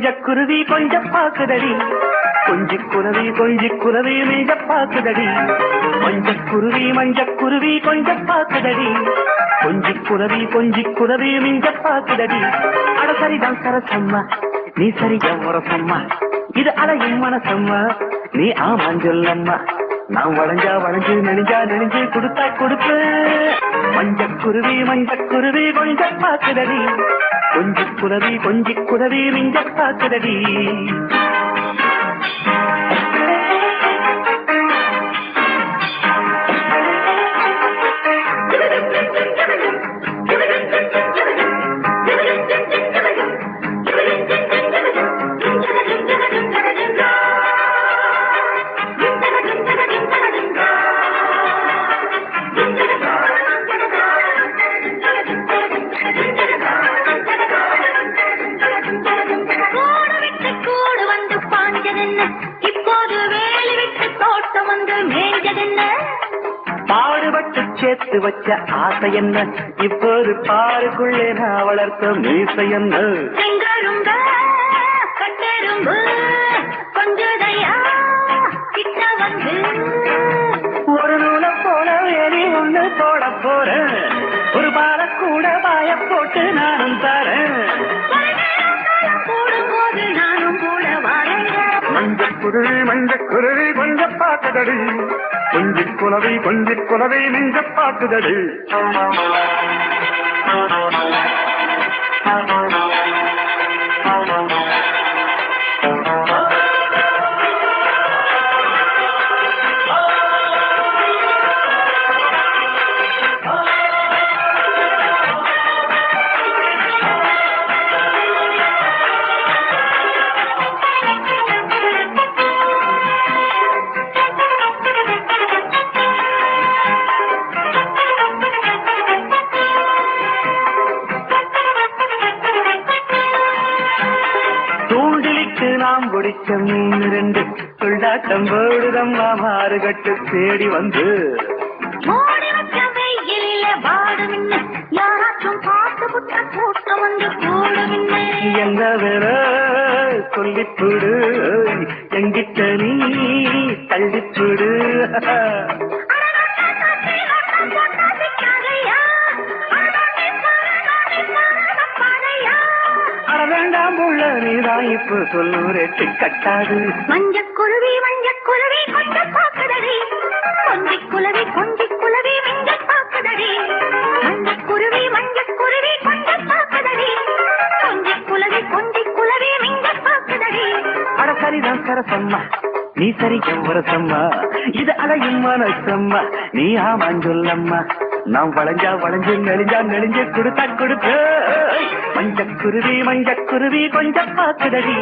கொஞ்ச குருவி கொஞ்ச பாக்குதடி கொஞ்சி குருவி கொஞ்சி குருவி மிஞ்ச பாக்குதடி மஞ்ச குருவி மஞ்ச குருவி கொஞ்ச பாக்குதடி கொஞ்சி குருவி கொஞ்சி குருவி மிஞ்ச பாக்குதடி அட சரிதான் சரசம்மா. நீ சரி முரசம்மா. இது அலையும் மனசம்மா. நீ ஆமான் சொல்லம்மா. நான் வளைஞ்சா வளைஞ்சு நெளிஞ்சா நெளிஞ்சு கொடுத்தா கொடுப்பேன் மஞ்ச குருவி மஞ்ச குருவி கொஞ்ச பாக்குதடி கொஞ்சி குலவி கொஞ்சி குலவி மிஞ்ச பாக்குதடி ஆசை என்ன? இப்போது பாருக்குள்ளே நான் வளர்த்த மீசை என்ன? ஒரு நூலை போல வேலி ஒண்ணு போட போறேன். ஒரு பால கூட பாய போட்டு நானும் தரேன். கூடும்போது நானும் கூட வரேங்க மஞ்ச குருவி மஞ்ச குருவி கொஞ்ச பாக்குதடி கொஞ்சி குலவி கொஞ்சி குலவி நெஞ்ச பாக்குதடி. தூண்டிலிட்டு கூட்டம் வந்து கூடுமின்ன. என்ன வேற சொல்லிப்புடு எங்கிட்ட நீ தள்ளிப்புடு வேண்டாம் உள்ள நீதான் இப்ப சொல்லும் ரேட்டு கட்டாது மஞ்சக்குருவி மஞ்சக்குருவி கொஞ்சம் பாக்குதடி. கொஞ்சி குலவி கொஞ்சி குலவி மிஞ்ச பாக்குதடி. மஞ்சக்குருவி மஞ்சக்குருவி கொஞ்சம் பாக்குதடி. கொஞ்சி குலவி கொஞ்சி குலவி மிஞ்ச பாக்குதடி. அட சரிதான் சரசம்மா நீ சரி எவ்வரசம்மா இது அலையும் மனசம்மா நீ ஆமான் சொல்லம்மா. நான் வளைஞ்சா வளைஞ்சு நெளிஞ்சா நெளிஞ்சு கொடுத்தா கொடுத்து. மஞ்சக்குருவி மஞ்சக்குருவி மஞ்ச குருவி கொஞ்சம் பாக்குதடி.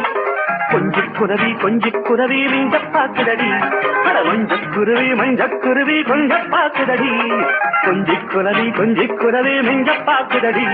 கொஞ்சி குருவி கொஞ்சி குருவி மிஞ்ச பாக்குதடி. அட மஞ்சக்குருவி குருவி மஞ்ச பாக்குதடி. கொஞ்சி குருவி கொஞ்சி குருவி மிஞ்ச பாக்குதடி.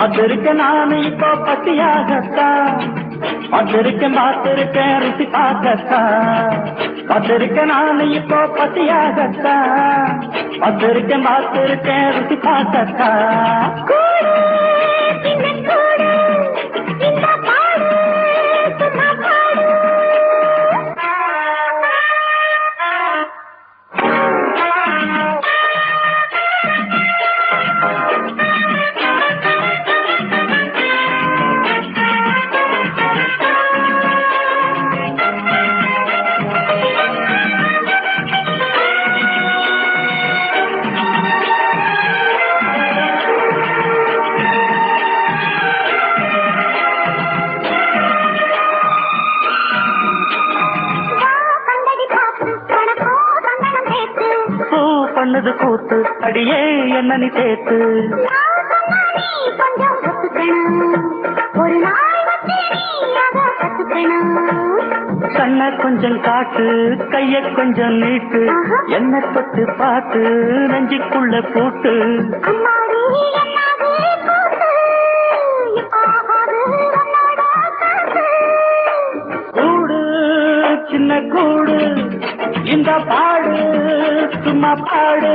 அதிருக்க நானு இப்போ பசியாகத்தான். அதிருக்கேன் பார்த்திருக்கேன் ருசி பார்க்கத்தான். அதிருக்க நானு இப்போ பசியாகத்தான். அதிருக்கேன் பார்த்திருக்கேன் ருசி பார்க்கத்தான். அடியே என்ன நீ சேர்த்து நான் கொஞ்சம் கண்ண கொஞ்சம் காட்டு கைய கொஞ்சம் நீட்டு. என்ன தொட்டு பார்த்து நெஞ்சுக்குள்ள போட்டு. கூடு சின்ன கூடு. இந்த பாடு சும்மா பாடு.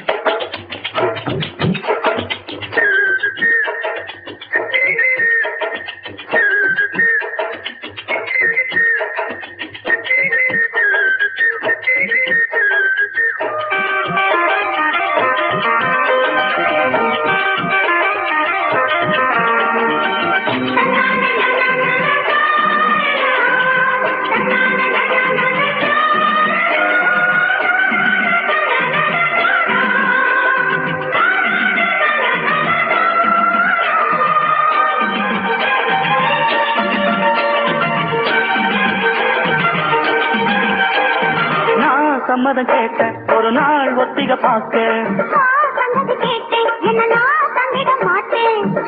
ஒத்திக பார்க்க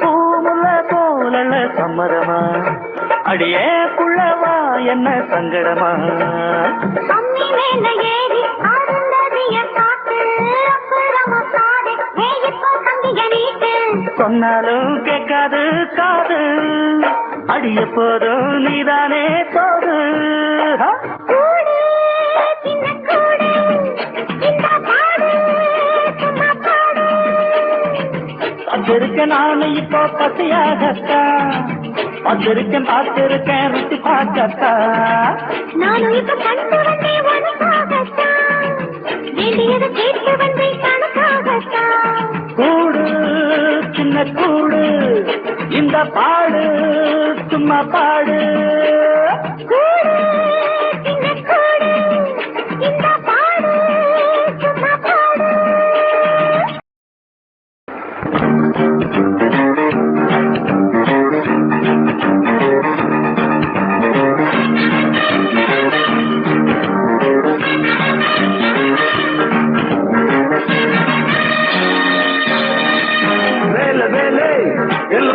பூமுல போலல சம்மதமா? அடியே புள்ளவா என்ன சங்கடமா? சொன்னாலும் கேட்காது காது. அடிய போதும் நீதானே போது வந்திருக்க நானு இப்போ பசியாகத்தான். வந்திருக்கேன் பார்த்திருக்கேன் ருசி பார்க்கத்தான். நானும் இப்ப கண்டு வந்தேன் உனக்காகத்தான் வேண்டியது கேட்டு வந்தேன் கணக்காகத்தான் கூடு சின்ன கூடு. இந்த பாடு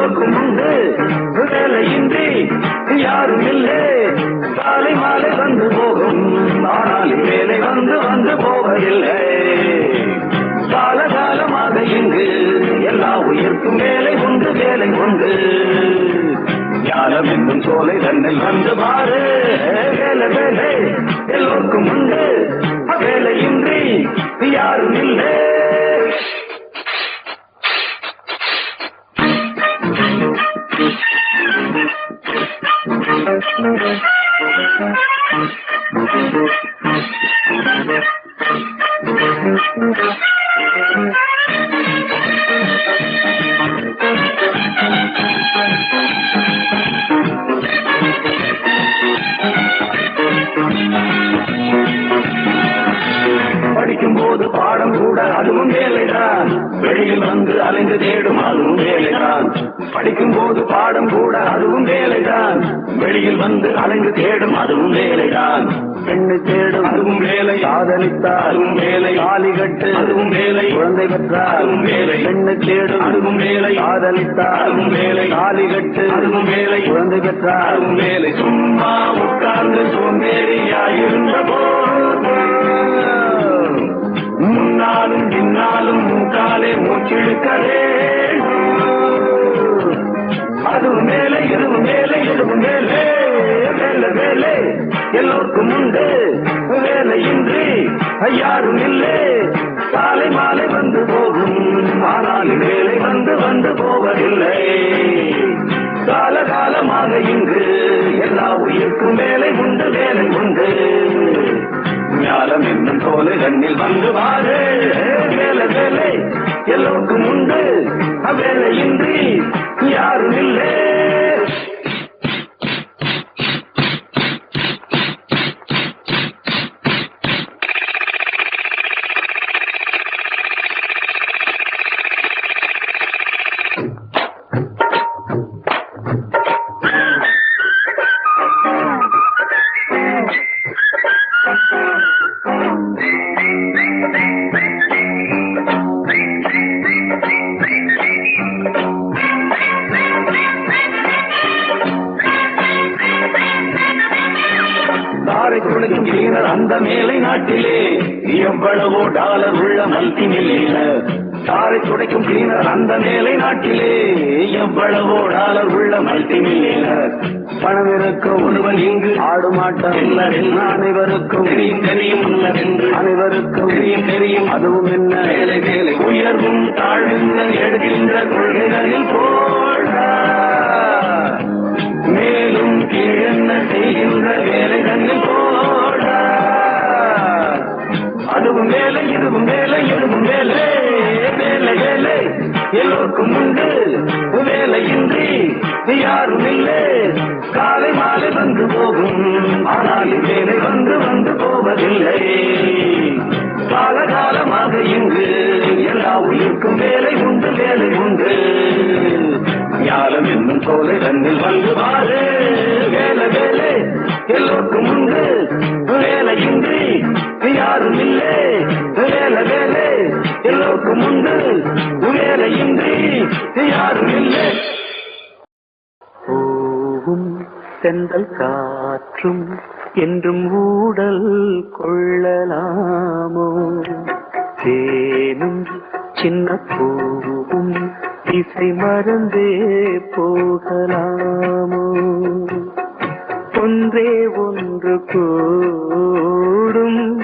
எல்லோருக்கும் உண்டு. வேலையின்றி யாரும் இல்லை. காலை மாலை வந்து போகும். ஆனால் வேலை வந்து வந்து போவதில்லை. காலகாலமாக இங்கு எல்லா உயிர்க்கும் வேலை உண்டு வேலை உண்டு. ஞானம் என்னும் சோலை தன்னில் வந்து பாரு. வேலை வேலை எல்லோருக்கும் உண்டு. போது பாடம் கூட அதுவும் வேலைதான் வெளியில் வந்து அலைந்து தேடும் அதுவும் வேலைதான் படிக்கும் போது பாடம் கூட அதுவும் வேலைதான். வெளியில் வந்து அலைந்து தேடும் அதுவும் வேலைதான். பெண்ணை தேடும் அதுவும் வேலை. காதலித்தால் அதுவும் வேலை. காலி கட்டு அதுவும் வேலை. குழந்தை பெற்றால் அதுவும் வேலை. பெண்ணை தேடும் அதுவும் வேலை. காதலித்தால் அதுவும் வேலை. காலி கட்டு அதுவும் வேலை. குழந்தை பெற்றால் அதுவும் வேலை. சும்மா உட்கார்ந்து சோம்பேறியாயிருந்த முன்னாலும் பின்னாலும் மூக்காலே மூச்சிழுக்கவே அதுவும் மேலே இதுவும் மேலே இதுவும் மேலே. வேலை வேலை எல்லோருக்கும் உண்டு. வேலையின்றி யாரும் இல்லை. காலை மாலை வந்து போகும். ஆனால் வேலை வந்து வந்து போவதில்லை. காலகாலமாக இங்கு எல்லா உயிருக்கும் வேலை உண்டு வேலை உண்டு. ஞானம் என்னும் தோலை கண்ணில் வந்து வாரு. வேலை வேலை. எல்லோருக்கும் உண்டு. வேலையின்றி இல்ல அனைவருக்கும் தெரியும் அனைவருக்கும் தெரியும் அதுவும் என்ன? உயர்வும் தாழ்வுங்கள் எடுக்கின்ற கொள்கைகளில் போட மேலும் கீழென்ன செய்கின்ற வேலைகளில் போட அதுவும் வேலை இதுவும் வேலை இதுவும் வேலை வேலை வேலை எல்லோருக்கும் உண்டு. வேலையின்றி யாரும் இல்லை. காலை மாலை வந்து போகும். ஆனால் வேலை வந்து வந்து போவதில்லை. காலகாலமாக இங்கு எல்லா உயிருக்கும் வேலை உண்டு வேலை உண்டு. ஞானம் என்னும் சோலை தன்னில் வந்து வாரு வேலை வேலை எல்லோருக்கும் உண்டு. வேலையின்றி யாரும் இல்லை. வேலை வேலை எல்லோருக்கும் உண்டு. வேலையின்றி யாரும் இல்லை. செந்தல் காற்றும் என்றும் ஊடல் கொள்ளலாமோ? தேனும் சின்ன பூவும் இசை மறந்தே போகலாமோ? ஒன்றே ஒன்று கூடும்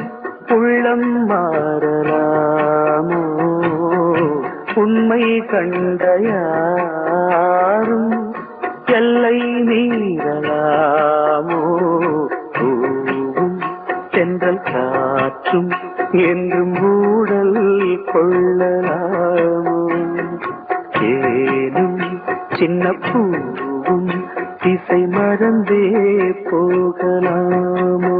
உள்ளம் மாறலாமோ? உண்மை கண்ட யாரும் சென்றல் காற்றும் என்றும் மூடல் கொள்ளலாமோ? ஏனும் சின்ன பூவும் திசை மறந்தே போகலாமோ?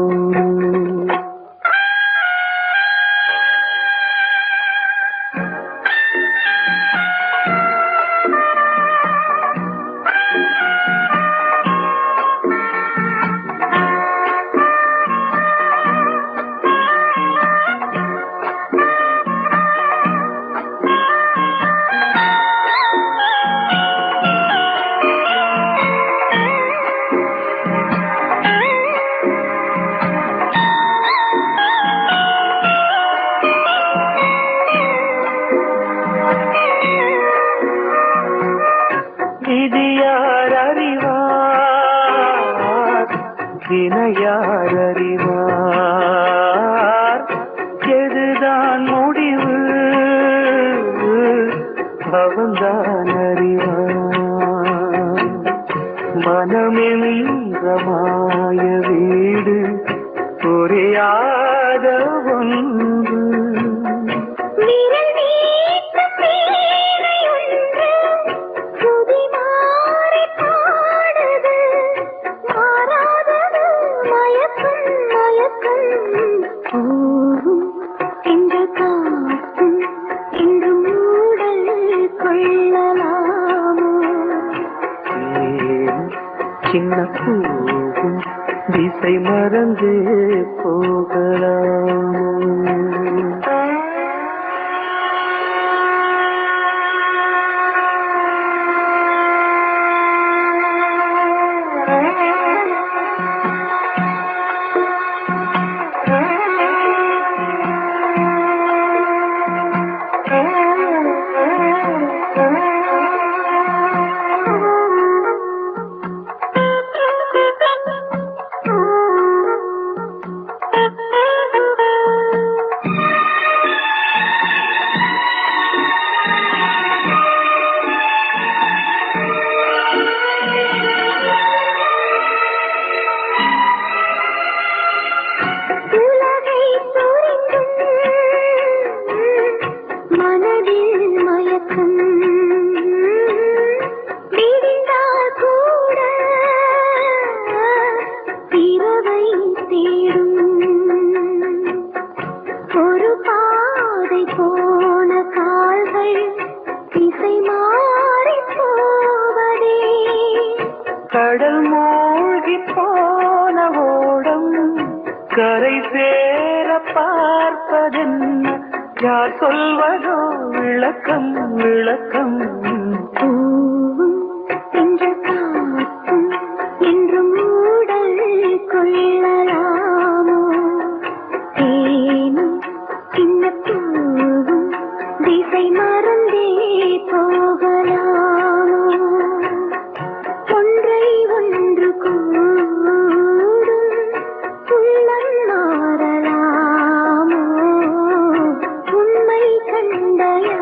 கரை சேர பார்ப்பதென்ன? யார் சொல்வதோ விளக்கம் விளக்கம். கண்ட